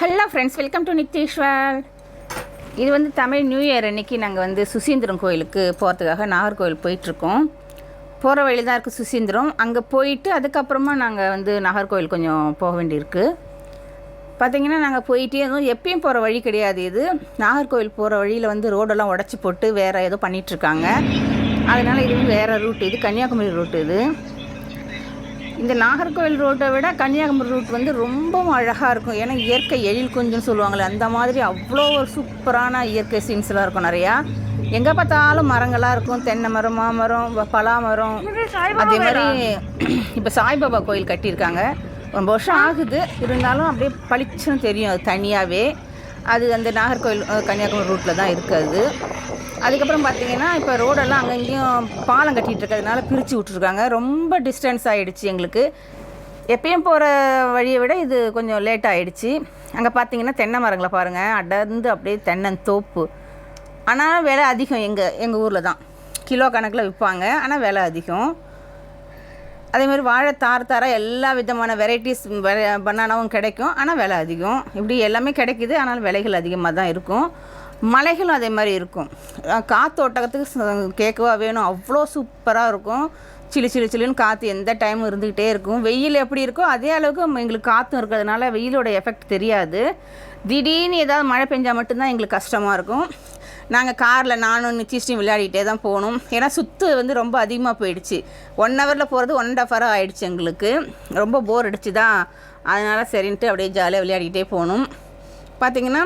Hello friends welcome to Nitheeswar இது வந்து Tamil new year அன்னைக்கு நாங்கள் வந்து சுசீந்திரம் கோயிலுக்கு போகிறதுக்காக நாகர்கோவில் போயிட்டுருக்கோம். போகிற வழி தான் இருக்குது சுசீந்திரம். அங்கே போயிட்டு அதுக்கப்புறமா நாங்கள் வந்து நாகர்கோவில் கொஞ்சம் போக வேண்டியிருக்கு. பார்த்திங்கன்னா நாங்கள் போயிட்டே இருந்தோம். எப்பயும் போகிற வழி கிடையாது இது. நாகர்கோவில் போகிற வழியில் வந்து ரோடெல்லாம் உடச்சி போட்டு வேறு ஏதோ பண்ணிகிட்ருக்காங்க அதனால் இது வந்து வேறு ரூட் இது. கன்னியாகுமரி ரூட் இது. இந்த நாகர்கோவில் ரோட்டை விட கன்னியாகுமரி ரூட் வந்து ரொம்பவும் அழகாக இருக்கும். ஏன்னா இயற்கை எழில் குஞ்சுன்னு சொல்லுவாங்களே அந்த மாதிரி அவ்வளோ ஒரு சூப்பரான இயற்கை சீன்ஸ்லாம் இருக்கும் நிறையா. எங்கே பார்த்தாலும் மரங்களாக இருக்கும் தென்னை மரம் மாமரம் பலா மரம். அதே மாதிரி இப்போ சாய்பாபா கோயில் கட்டியிருக்காங்க. ரொம்ப வருஷம் ஆகுது. இருந்தாலும் அப்படியே பளிச்சுன்னு தெரியும் அது தனியாகவே அது அந்த நாகர்கோவில் கன்னியாகுமரி ரூட்டில் தான் இருக்குது. அதுக்கப்புறம் பார்த்தீங்கன்னா இப்போ ரோடெல்லாம் அங்கங்கேயும் பாலம் கட்டிகிட்டு இருக்கிறதுனால பிரித்து விட்ருக்காங்க ரொம்ப டிஸ்டன்ஸ் ஆகிடுச்சு எங்களுக்கு. எப்பயும் போகிற வழியை விட இது கொஞ்சம் லேட் ஆகிடுச்சு அங்கே பார்த்தீங்கன்னா தென்னை மரங்களை பாருங்கள் அடர்ந்து அப்படியே தென்னந்தோப்பு ஆனால் விலை அதிகம் எங்கள் எங்கள் ஊரில் தான். கிலோ கணக்கில் விற்பாங்க. ஆனால் விலை அதிகம். அதே மாதிரி வாழை தார் தாராக எல்லா விதமான வெரைட்டிஸ் பனானாவும் கிடைக்கும். ஆனால் விலை அதிகம். இப்படி எல்லாமே கிடைக்குது. ஆனால் விலைகள் அதிகமாக தான் இருக்கும். மலைகளும் அதே மாதிரி இருக்கும் காத்தோட்டத்துக்கு ச- கேட்கவா வேணும்? அவ்வளோ சூப்பராக இருக்கும். சிலு சிலு சிலுன்னு காற்று எந்த டைமும் இருந்துக்கிட்டே இருக்கும். வெயில் எப்படி இருக்கோ அதே அளவுக்கு எங்களுக்கு காற்றும் இருக்கிறதுனால வெயிலோட எஃபெக்ட் தெரியாது. திடீர்னு ஏதாவது மழை பெஞ்சால் மட்டும்தான் எங்களுக்கு கஷ்டமாக இருக்கும். நாங்கள் காரில் நானும் நிச்சயிஸ்டையும் விளையாடிட்டே தான் போகணும் ஏன்னா சுத்து வந்து ரொம்ப அதிகமாக போயிடுச்சு. ஒன் ஹவரில் போகிறது ஒன் அண்ட் ஆஃப் ஹவர் ஆகிடுச்சு எங்களுக்கு. ரொம்ப போர் அடிச்சு தான். அதனால் சரின்ட்டு அப்படியே ஜாலியாக விளையாடிக்கிட்டே போகணும் பார்த்தீங்கன்னா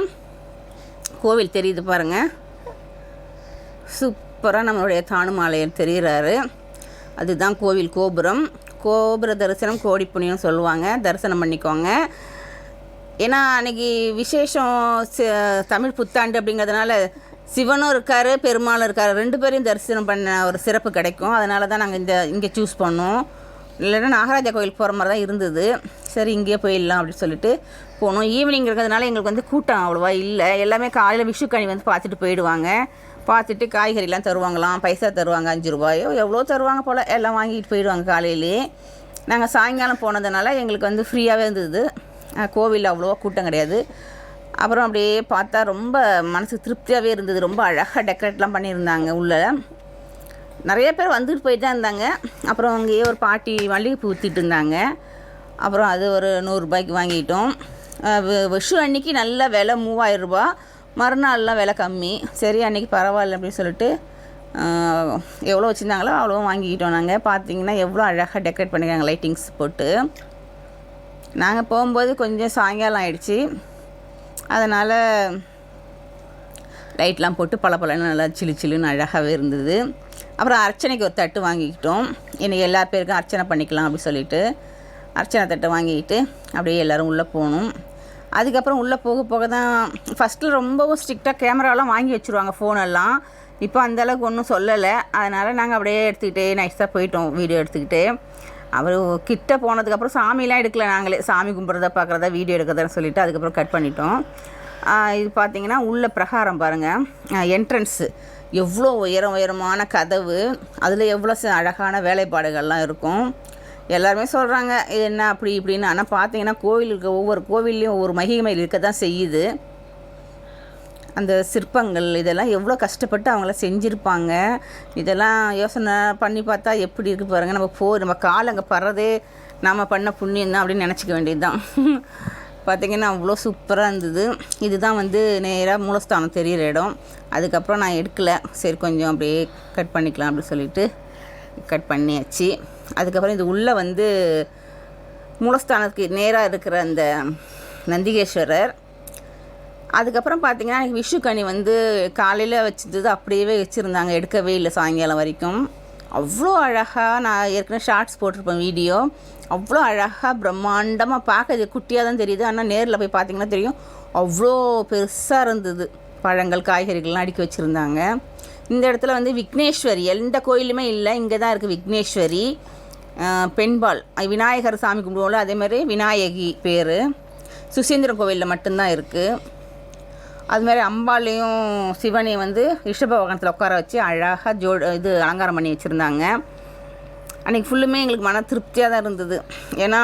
கோவில் தெரியுது பாருங்கள் சூப்பராக நம்மளுடைய தானுமாலையர் தெரிகிறாரு அதுதான் கோவில் கோபுரம். கோபுர தரிசனம் கோடி புண்ணியம் சொல்லுவாங்க. தரிசனம் பண்ணிக்கோங்க. ஏன்னா அன்னைக்கு விசேஷம் தமிழ் புத்தாண்டு அப்படிங்கிறதுனால சிவனும் இருக்கார் பெருமாளும் இருக்கார். ரெண்டு பேரையும் தரிசனம் பண்ண ஒரு சிறப்பு கிடைக்கும். அதனால தான் நாங்கள் இந்த இங்கே சூஸ் பண்ணோம். இல்லைன்னா நாகராஜா கோயில் போகிற மாதிரி தான் இருந்தது. சரி இங்கேயே போயிடலாம் அப்படின்னு சொல்லிட்டு போனோம். ஈவினிங் இருக்கிறதுனால எங்களுக்கு வந்து கூட்டம் அவ்வளோவா இல்லை. எல்லாமே காலையில் விஷுக்கணி வந்து பார்த்துட்டு போயிடுவாங்க. பார்த்துட்டு காய்கறிலாம் தருவாங்களாம். பைசா தருவாங்க அஞ்சு ரூபாயோ எவ்வளோ தருவாங்க போல். எல்லாம் வாங்கிட்டு போயிடுவாங்க காலையிலே. நாங்கள் சாயங்காலம் போனதுனால எங்களுக்கு வந்து ஃப்ரீயாகவே இருந்தது. கோவிலில் அவ்வளோவா கூட்டம் கிடையாது. அப்புறம் அப்படியே பார்த்தா ரொம்ப மனசுக்கு திருப்தியாகவே இருந்தது. ரொம்ப அழகாக டெக்கரேட்லாம் பண்ணியிருந்தாங்க உள்ளே. நிறைய பேர் வந்துட்டு போயிட்டு தான் இருந்தாங்க. அப்புறம் அங்கேயே ஒரு பாட்டி மல்லிகைப்பூ ஊற்றிட்டு இருந்தாங்க. அப்புறம் அது ஒரு நூறுரூபாய்க்கு வாங்கிட்டோம். விஷு அன்னைக்கு நல்ல விலை மூவாயிரம் ரூபாய். மறுநாள்லாம் விலை கம்மி. சரி அன்றைக்கி பரவாயில்ல அப்படின்னு சொல்லிட்டு எவ்வளோ வச்சுருந்தாங்களோ அவ்வளோ வாங்கிக்கிட்டோம் நாங்கள் பார்த்தீங்கன்னா எவ்வளோ அழகாக டெக்கரேட் பண்ணிக்கிறாங்க லைட்டிங்ஸ் போட்டு. நாங்கள் போகும்போது கொஞ்சம் சாயங்காலம் ஆயிடுச்சு. அதனால் லைட்லாம் போட்டு பளபளன்னு நல்லா சிலு சிலுன்னு அழகாகவே இருந்தது. அப்புறம் அர்ச்சனைக்கு ஒரு தட்டு வாங்கிக்கிட்டோம். இன்றைக்கி எல்லா பேருக்கும் அர்ச்சனை பண்ணிக்கலாம் அப்படின்னு சொல்லிட்டு அர்ச்சனை தட்டை வாங்கிக்கிட்டு அப்படியே எல்லோரும் உள்ளே போகணும். அதுக்கப்புறம் உள்ளே போக போக தான் ஃபஸ்ட்டில் ரொம்பவும் ஸ்ட்ரிக்டாக கேமராலாம் வாங்கி வச்சுருவாங்க ஃபோனெல்லாம் இப்போ அந்தளவுக்கு ஒன்றும் சொல்லலை. அதனால் நாங்கள் அப்படியே எடுத்துக்கிட்டே நைஸாக போயிட்டோம் வீடியோ எடுத்துக்கிட்டே. அவர் கிட்ட போனதுக்கப்புறம் சாமிலாம் எடுக்கல நாங்களே. சாமி கும்பிட்றத பார்க்குறதா வீடியோ எடுக்கிறதான்னு சொல்லிட்டு அதுக்கப்புறம் கட் பண்ணிட்டோம். இது பார்த்தீங்கன்னா உள்ள பிரகாரம் பாருங்கள் என்ட்ரன்ஸு எவ்வளோ உயரம் உயரமான கதவு. அதில் எவ்வளோ ச- அழகான வேலைப்பாடுகள்லாம் இருக்கும். எல்லாருமே சொல்கிறாங்க இது என்ன அப்படி இப்படின்னு. ஆனால் பார்த்தீங்கன்னா கோவிலுக்கு ஒவ்வொரு கோவில்லையும் ஒவ்வொரு மகிமை இருக்க தான் செய்யுது. அந்த சிற்பங்கள் இதெல்லாம் எவ்வளோ கஷ்டப்பட்டு அவங்கள செஞ்சுருப்பாங்க. இதெல்லாம் யோசனை பண்ணி பார்த்தா எப்படி இருக்குது பாருங்கள் நம்ம போ நம்ம கால் அங்கே படுறதே நாம் பண்ண புண்ணியம் தான் அப்படின்னு நினச்சிக்க வேண்டியது தான் பார்த்திங்கன்னா அவ்வளோ சூப்பராக இருந்தது. இதுதான் வந்து நேராக மூலஸ்தானம் தெரிகிற இடம். அதுக்கப்புறம் நான் எடுக்கலை. சரி கொஞ்சம் அப்படியே கட் பண்ணிக்கலாம் அப்படின்னு சொல்லிட்டு கட் பண்ணியாச்சு. அதுக்கப்புறம் இது உள்ளே வந்து மூலஸ்தானத்துக்கு நேராக இருக்கிற அந்த நந்திகேஸ்வரர் அதுக்கப்புறம் பார்த்தீங்கன்னா எனக்கு விஷுக்கனி வந்து காலையில் வச்சிருந்தது அப்படியே வச்சுருந்தாங்க. எடுக்கவே இல்லை சாயங்காலம் வரைக்கும். அவ்வளோ அழகாக நான் ஏற்கனவே ஷார்ட்ஸ் போட்டிருப்பேன் வீடியோ. அவ்வளோ அழகாக பிரம்மாண்டமாக பார்க்க இது குட்டியாக தான் தெரியுது. ஆனால் நேரில் போய் பார்த்தீங்கன்னா தெரியும். அவ்வளோ பெருசாக இருந்தது. பழங்கள் காய்கறிகள்லாம் அடுக்கி வச்சுருந்தாங்க. இந்த இடத்துல வந்து விக்னேஸ்வரி எந்த கோயிலுமே இல்லை. இங்கே தான் இருக்குது விக்னேஸ்வரி பெண்பால். விநாயகர் சாமி கும்பிடுவோம்ல அதே மாதிரி விநாயகி பேர். சுசீந்திரம் கோவிலில் மட்டும்தான் இருக்குது அது மாதிரி அம்பாளையும் சிவனையும் வந்து ரிஷப வாகனத்தில் உட்கார வச்சு அழகாக ஜோ இது அலங்காரம் பண்ணி வச்சுருந்தாங்க. அன்றைக்கி ஃபுல்லுமே எங்களுக்கு மன திருப்தியாக தான் இருந்தது. ஏன்னா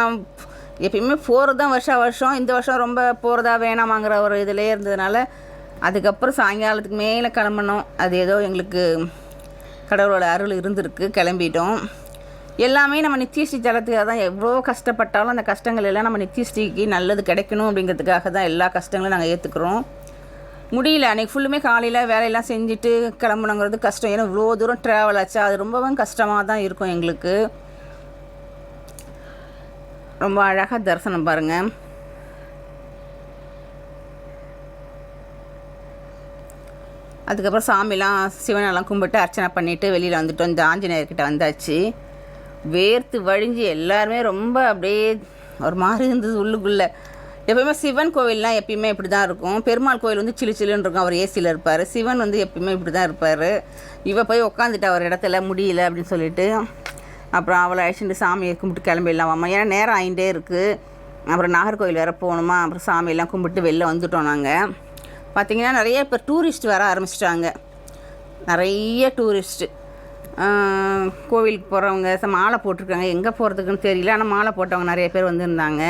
எப்பயுமே போகிறது தான் வருஷம் வருஷம் இந்த வருஷம் ரொம்ப போகிறதா வேணாமாங்கிற ஒரு இதிலே இருந்ததுனால அதுக்கப்புறம் சாயங்காலத்துக்கு மேலே கிளம்பணும் அது ஏதோ எங்களுக்கு கடவுளோட அருள் இருந்திருக்கு கிளம்பிட்டோம். எல்லாமே நம்ம நித்தியஸ்ரீ ஜலத்துக்காக தான் எவ்வளோ கஷ்டப்பட்டாலும் அந்த கஷ்டங்கள் எல்லாம் நம்ம நித்தியஸ்ரீக்கு நல்லது கிடைக்கணும் அப்படிங்கிறதுக்காக தான் எல்லா கஷ்டங்களும் நாங்கள் ஏற்றுக்குறோம் முடியல. அன்றைக்கி ஃபுல்லுமே காலையில் வேலையெல்லாம் செஞ்சுட்டு கிளம்பணுங்கிறது கஷ்டம். ஏன்னா இவ்வளோ தூரம் ட்ராவல் ஆச்சா. அது ரொம்பவும் கஷ்டமாக தான் இருக்கும் எங்களுக்கு. ரொம்ப அழகாக தரிசனம் பாருங்கள் அதுக்கப்புறம் சாமிலாம் சிவனெல்லாம் கும்பிட்டு அர்ச்சனை பண்ணிவிட்டு வெளியில் வந்துட்டோம். இந்த ஆஞ்சநேயர்கிட்ட வந்தாச்சு. வேர்த்து வழிஞ்சு எல்லாருமே ரொம்ப அப்படியே ஒரு மாதிரி இருந்தது உள்ளுக்குள்ளே. எப்பயுமே சிவன் கோவில்லாம் எப்பயுமே இப்படி தான் இருக்கும். பெருமாள் கோவில் வந்து சிலு சிலுன்னு இருக்கும். அவர் ஏசியில் இருப்பார். சிவன் வந்து எப்பயுமே இப்படி தான் இருப்பார். இவ போய் உட்காந்துட்டு அவர் இடத்துல முடியல அப்படின்னு சொல்லிட்டு அப்புறம் அவளை அழைச்சிட்டு சாமியை கும்பிட்டு கிளம்பிடலாம் வாமா ஏன்னா நேரம் ஆகிட்டே இருக்குது அப்புறம் நாகர்கோவில் வேறு போகணுமா? அப்புறம் சாமியெல்லாம் கும்பிட்டு வெளில வந்துட்டோம் நாங்கள் பார்த்திங்கன்னா நிறைய இப்போ டூரிஸ்ட் வர ஆரம்பிச்சிட்டாங்க. நிறைய டூரிஸ்ட்டு கோவிலுக்கு போகிறவங்க மாலை போட்டிருக்காங்க. எங்கே போகிறதுக்குன்னு தெரியல. ஆனால் மாலை போட்டவங்க நிறைய பேர் வந்திருந்தாங்க.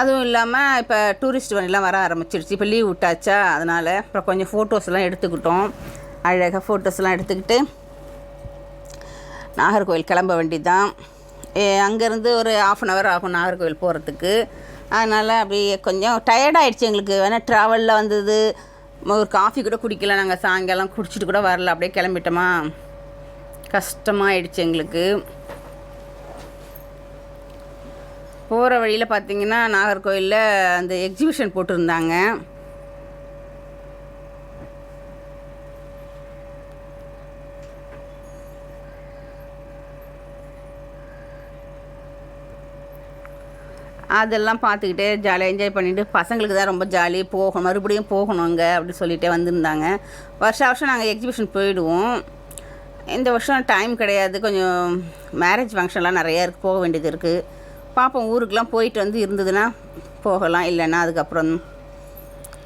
அதுவும் இல்லாமல் இப்போ டூரிஸ்ட் வண்டிலாம் வர ஆரம்பிச்சிருச்சு. இப்போ லீவ் விட்டாச்சா? அதனால் அப்புறம் கொஞ்சம் ஃபோட்டோஸ்லாம் எடுத்துக்கிட்டோம். அழகாக ஃபோட்டோஸ்லாம் எடுத்துக்கிட்டு நாகர்கோவில் கிளம்ப வேண்டி தான் அங்கேருந்து ஒரு ஆஃப் அன் ஹவர் ஆகும் நாகர்கோவில் போகிறதுக்கு அதனால் அப்படியே கொஞ்சம் டயர்டாகிடுச்சு எங்களுக்கு. வேணால் ட்ராவலில் வந்தது ஒரு காஃபி கூட குடிக்கல. நாங்கள் சாயங்காலம் குடிச்சிட்டு கூட வரல. அப்படியே கிளம்பிட்டோமா? கஷ்டமாயிடுச்சு எங்களுக்கு. போகிற வழியில் பார்த்தீங்கன்னா நாகர்கோவிலில் அந்த எக்ஸிபிஷன் போட்டிருந்தாங்க. அதெல்லாம் பார்த்துக்கிட்டே ஜாலியாக என்ஜாய் பண்ணிவிட்டு பசங்களுக்கு தான் ரொம்ப ஜாலி போகணும் மறுபடியும் போகணுங்க அப்படின்னு சொல்லிகிட்டே வந்திருந்தாங்க. வருஷம் வருஷம் நாங்கள் எக்ஸிபிஷன் போயிடுவோம். இந்த வருஷம் டைம் கிடையாது கொஞ்சம் மேரேஜ் ஃபங்க்ஷன்லாம் நிறையா இருக்குது போக வேண்டியது இருக்குது பார்ப்போம் ஊருக்கெலாம் போயிட்டு வந்து இருந்ததுன்னா போகலாம் இல்லைன்னா அதுக்கப்புறம்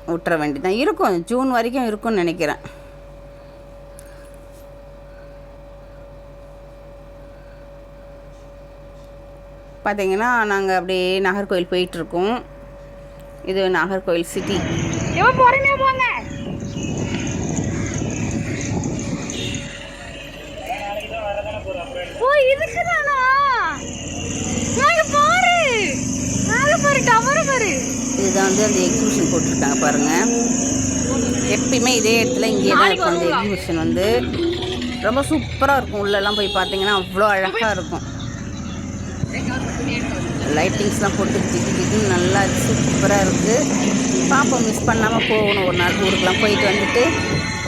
விட்டுற வேண்டியதான் இருக்கும் ஜூன் வரைக்கும் இருக்கும்னு நினைக்கிறேன். பார்த்தீங்கன்னா நாங்கள் அப்படியே நாகர்கோவில் போயிட்டுருக்கோம் இது நாகர்கோவில் சிட்டி போகிறீங்க போங்க ஓ இதுக்குதானா பாரு பாரு டவரை பாரு இதுதான் வந்து அந்த எக்ஸிபிஷன் போட்டிருக்காங்க பாருங்க. எப்பயுமே இதே இடத்துல இங்கே தான் இருக்கும். அந்த எக்ஸிபிஷன் வந்து ரொம்ப சூப்பராக இருக்கும். உள்ளெல்லாம் போய் பார்த்தீங்கன்னா அவ்வளோ அழகாக இருக்கும். லைட்டிங்ஸ்லாம் போட்டு திக்கு திக்குன்னு நல்லா சூப்பராக இருக்குது பாப்போம் மிஸ் பண்ணாமல் போகணும். ஒரு நாள் ஊருக்கெலாம் போயிட்டு வந்துட்டு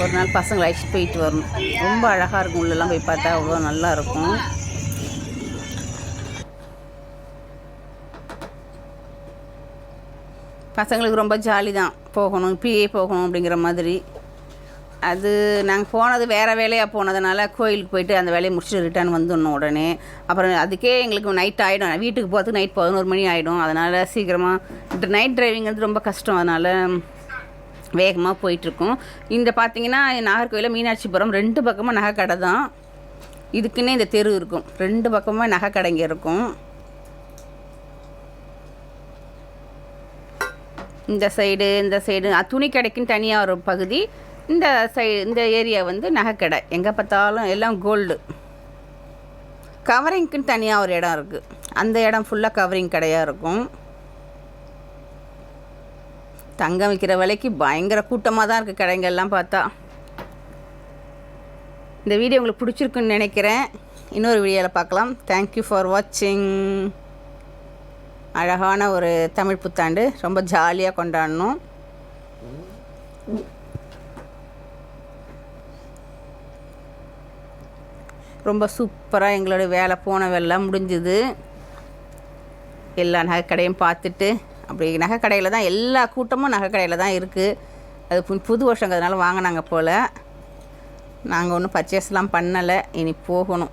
ஒரு நாள் பசங்களை அழைச்சிட்டு போயிட்டு வரணும். ரொம்ப அழகாக இருக்கும். உள்ளெல்லாம் போய் பார்த்தா அவ்வளோ நல்லா பசங்களுக்கு ரொம்ப ஜாலி தான் போகணும் இப்பயே போகணும் அப்படிங்கிற மாதிரி. அது நாங்கள் போனது வேறு வேலையாக போனதுனால கோயிலுக்கு போயிட்டு அந்த வேலையை முடிச்சுட்டு ரிட்டர்ன் வந்துடணும் உடனே. அப்புறம் அதுக்கே எங்களுக்கு நைட் ஆகிடும் வீட்டுக்கு போகிறதுக்கு நைட் பதினோரு மணி ஆகிடும் அதனால் சீக்கிரமாக நைட் டிரைவிங் வந்து ரொம்ப கஷ்டம். அதனால் வேகமாக போயிட்டுருக்கோம். இந்த பார்த்தீங்கன்னா நாகர்கோவிலில் மீனாட்சிபுரம் ரெண்டு பக்கமும் நகை கடை தான் இதுக்குன்னே இந்த தெரு இருக்கும். ரெண்டு பக்கமும் நகை கடைங்க இருக்கும். இந்த சைடு இந்த சைடு துணி கடைக்குன்னு தனியாக ஒரு பகுதி. இந்த சைடு இந்த ஏரியா வந்து நகைக்கடை. எங்கே பார்த்தாலும் எல்லாம் கோல்டு கவரிங்க்குன்னு தனியாக ஒரு இடம் இருக்குது அந்த இடம் ஃபுல்லாக கவரிங் கடையாக இருக்கும். தங்கம் விற்கிற விலைக்கு பயங்கர கூட்டமாக தான் இருக்குது கடைங்கள்லாம் பார்த்தா. இந்த வீடியோ உங்களுக்கு பிடிச்சிருக்குன்னு நினைக்கிறேன். இன்னொரு வீடியோவில் பார்க்கலாம். தேங்க்யூ ஃபார் வாட்சிங் அழகான ஒரு தமிழ் புத்தாண்டு. ரொம்ப ஜாலியாக கொண்டாடணும். ரொம்ப சூப்பராக எங்களோட வேலை போன வேலைலாம் முடிஞ்சுது. எல்லா நகைக்கடையும் பார்த்துட்டு அப்படி நகைக்கடையில் தான் எல்லா கூட்டமும் நகைக்கடையில் தான் இருக்குது அது பு புது வருஷங்கிறதுனால வாங்கினாங்க போல். நாங்கள் ஒன்றும் பர்ச்சேஸ்லாம் பண்ணலை. இனி போகணும்.